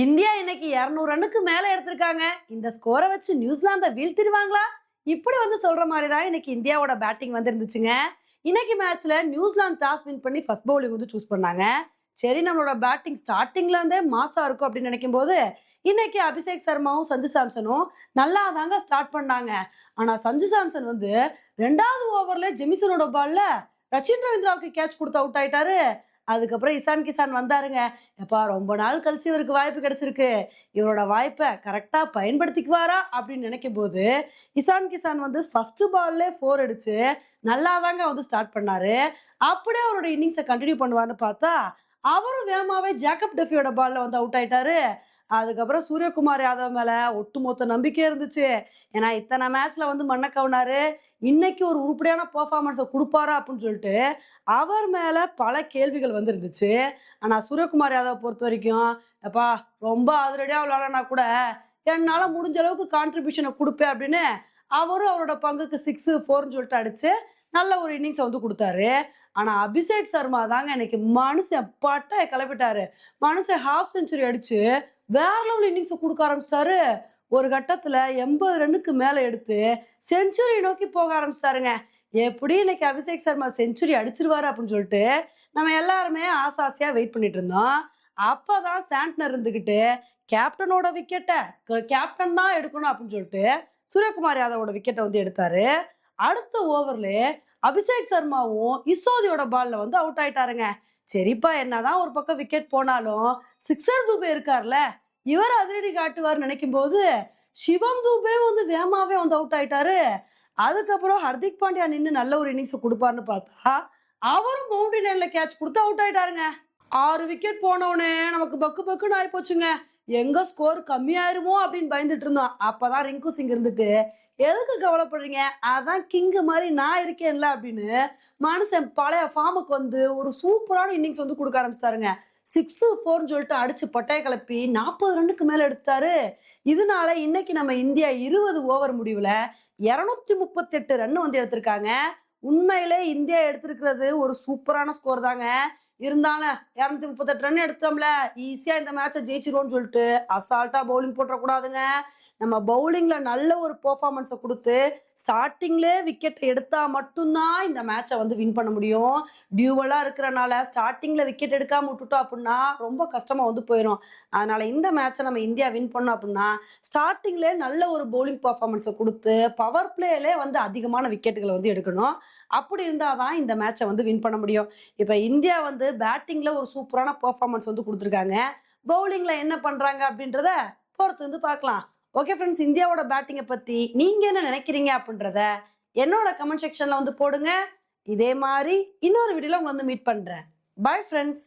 India இன்னைக்கு 200 ரன்னுக்கு மேல எடுத்திருக்காங்க. இந்த ஸ்கோரை வச்சு நியூசிலாந்தை வீழ்த்திடுவாங்களா? இப்படி வந்து சொல்ற மாதிரி தான் இன்னைக்கு இந்தியாவோட பேட்டிங் வந்து இருந்துச்சுங்க இன்னைக்கு மேட்ச்ல நியூசிலாந்து டாஸ் வின் பண்ணி ஃபர்ஸ்ட் பவுலிங் வந்து சூஸ் பண்ணாங்க. சரி நம்மளோட பேட்டிங் ஸ்டார்டிங்ல இருந்தே மாசா இருக்கும் அப்படின்னு நினைக்கும் போது இன்னைக்கு அபிஷேக் சர்மாவும் சஞ்சு சாம்சனும் நல்லா தாங்க ஸ்டார்ட் பண்ணாங்க. ஆனா சஞ்சு சாம்சன் வந்து ரெண்டாவது ஓவர்ல ஜெமிசனோட பால்ல ரச்சின் ரவீந்திராவுக்கு கேட்ச் கொடுத்து அவுட் ஆயிட்டாரு. அதுக்கப்புறம் இசான் கிசான் வந்தாருங்க. எப்பா ரொம்ப நாள் கழிச்சு இவருக்கு வாய்ப்பு கிடைச்சிருக்கு. இவரோட வாய்ப்பை கரெக்டாக பயன்படுத்திக்குவாரா அப்படின்னு நினைக்கும் போது இசான் கிசான் வந்து ஃபர்ஸ்ட் பால்லே ஃபோர் அடிச்சு நல்லா தாங்க வந்து ஸ்டார்ட் பண்ணாரு. அப்படியே அவரோட இன்னிங்ஸை கண்டினியூ பண்ணுவார்னு பார்த்தா அவரும் வேகமாவே ஜேக்கப் டெஃபியோட பால்ல வந்து அவுட் ஆயிட்டாரு. அதுக்கப்புறம் சூரியகுமார் யாதவ் மேலே ஒட்டுமொத்த நம்பிக்கை இருந்துச்சு. ஏன்னா இத்தனை மேட்ச்ல வந்து மண்ணை கவுனாரு. இன்னைக்கு ஒரு உருப்படியான பெர்ஃபார்மன்ஸை கொடுப்பாரா அப்படின்னு சொல்லிட்டு அவர் மேலே பல கேள்விகள் வந்து இருந்துச்சு ஆனா சூரியகுமார் யாதவ் பொறுத்த வரைக்கும் எப்பா ரொம்ப அதிரடியாக விளாடனா கூட என்னால் முடிஞ்ச அளவுக்கு கான்ட்ரிபியூஷனை கொடுப்பேன் அப்படின்னு அவரும் அவரோட பங்குக்கு சிக்ஸு ஃபோர்னு சொல்லிட்டு அடிச்சு நல்ல ஒரு இன்னிங்ஸை வந்து கொடுத்தாரு. ஆனால் அபிஷேக் சர்மா தாங்க இன்னைக்கு மனுஷன் பட்டை கிளப்பிட்டாரு. மனுஷன் ஹாஃப் செஞ்சுரி அடிச்சு வேற லெவல் இன்னிங்ஸை கொடுக்க ஆரம்பிச்சாரு. ஒரு கட்டத்தில் எண்பது ரன்னுக்கு மேலே எடுத்து செஞ்சுரி நோக்கி போக ஆரம்பிச்சாருங்க. எப்படி இன்னைக்கு அபிஷேக் சர்மா செஞ்சுரி அடிச்சிருவாரு அப்படின்னு சொல்லிட்டு நம்ம எல்லாருமே ஆசை ஆசையாக வெயிட் பண்ணிட்டு இருந்தோம். அப்போ தான் சாண்ட்னர் இருந்துக்கிட்டு கேப்டனோட விக்கெட்டை கேப்டன் தான் எடுக்கணும் அப்படின்னு சொல்லிட்டு சூரியகுமார் யாதவோட விக்கெட்டை வந்து எடுத்தாரு. அடுத்த ஓவர்ல அபிஷேக் சர்மாவும் இசோதியோட பால்ல வந்து அவுட் ஆயிட்டாருங்க. சரிப்பா என்னதான் ஒரு பக்கம் விக்கெட் போனாலும் சிக்ஸர் தூபே இருக்கார்ல இவர் அதிரடி காட்டுவார் நினைக்கும் போது சிவம் தூபே வந்து வேமாவே வந்து அவுட் ஆயிட்டாரு. அதுக்கப்புறம் ஹர்திக் பாண்டியா நின்று நல்ல ஒரு இன்னிங்ஸ் கொடுப்பாருன்னு பார்த்தா அவரும் பவுண்டரி லைன்ல கேட்ச் கொடுத்து அவுட் ஆயிட்டாருங்க. ஆறு விக்கெட் போனவுடனே நமக்கு பக்கு பக்குன்னு ஆகி போச்சுங்க எங்க ஸ்கோர் கம்மியாயிருமோ அப்படின்னு பயந்துட்டு இருந்தோம். அப்பதான் ரிங்கு சிங் இருந்துட்டு எதுக்கு கவலைப்படுறீங்க? அதான் கிங்கு மாதிரி நான் இருக்கேன்ல அப்படின்னு மனுஷன் பழைய ஃபார்முக்கு வந்து ஒரு சூப்பரான இன்னிங்ஸ் வந்து கொடுக்க ஆரம்பிச்சிட்டாருங்க. சிக்ஸ் ஃபோர்னு சொல்லிட்டு அடிச்சு பட்டைய கிளப்பி நாற்பது ரன்னுக்கு மேலே எடுத்தாரு. இதனால இன்னைக்கு நம்ம இந்தியா இருபது ஓவர் முடிவில் இரநூத்தி முப்பத்தெட்டு ரன் வந்து எடுத்திருக்காங்க. உண்மையிலே இந்தியா எடுத்திருக்கிறது ஒரு சூப்பரான ஸ்கோர் தாங்க. இருந்தாலும் இரநூத்தி முப்பத்தெட்டு ரன் எடுத்தோம்ல ஈஸியா இந்த மேட்சை ஜெயிச்சிருவோம்னு சொல்லிட்டு அசால்ட்டா பவுலிங் போட்டுறக்கூடாதுங்க. நம்ம பவுலிங்ல நல்ல ஒரு பெர்ஃபார்மன்ஸை கொடுத்து ஸ்டார்டிங்லே விக்கெட்டை எடுத்தா மட்டும்தான் இந்த மேட்சை வந்து வின் பண்ண முடியும். டியூவலாக இருக்கிறனால ஸ்டார்டிங்ல விக்கெட் எடுக்காம விட்டுட்டோம் அப்படின்னா ரொம்ப கஷ்டமா வந்து போயிடும் அதனால இந்த மேட்சை நம்ம இந்தியா வின் பண்ணோம் அப்படின்னா ஸ்டார்டிங்லே நல்ல ஒரு பவுலிங் பெர்ஃபார்மன்ஸை கொடுத்து பவர் பிளேலே வந்து அதிகமான விக்கெட்டுகளை வந்து எடுக்கணும். அப்படி இருந்தால் தான் இந்த மேட்சை வந்து வின் பண்ண முடியும். இப்போ இந்தியா வந்து பேட்டிங்கில் ஒரு சூப்பரான பர்ஃபார்மன்ஸ் வந்து கொடுத்துருக்காங்க. பவுலிங்கில் என்ன பண்ணுறாங்க அப்படின்றத பொறுத்து வந்து பார்க்கலாம். ஓகே ஃப்ரெண்ட்ஸ் இந்தியாவோட பேட்டிங்கை பற்றி நீங்கள் என்ன நினைக்கிறீங்க அப்படின்றத என்னோட கமெண்ட் செக்ஷனில் வந்து போடுங்க. இதே மாதிரி இன்னொரு வீடியோவில் உங்களை வந்து மீட் பண்ணுறேன் பாய் ஃப்ரெண்ட்ஸ்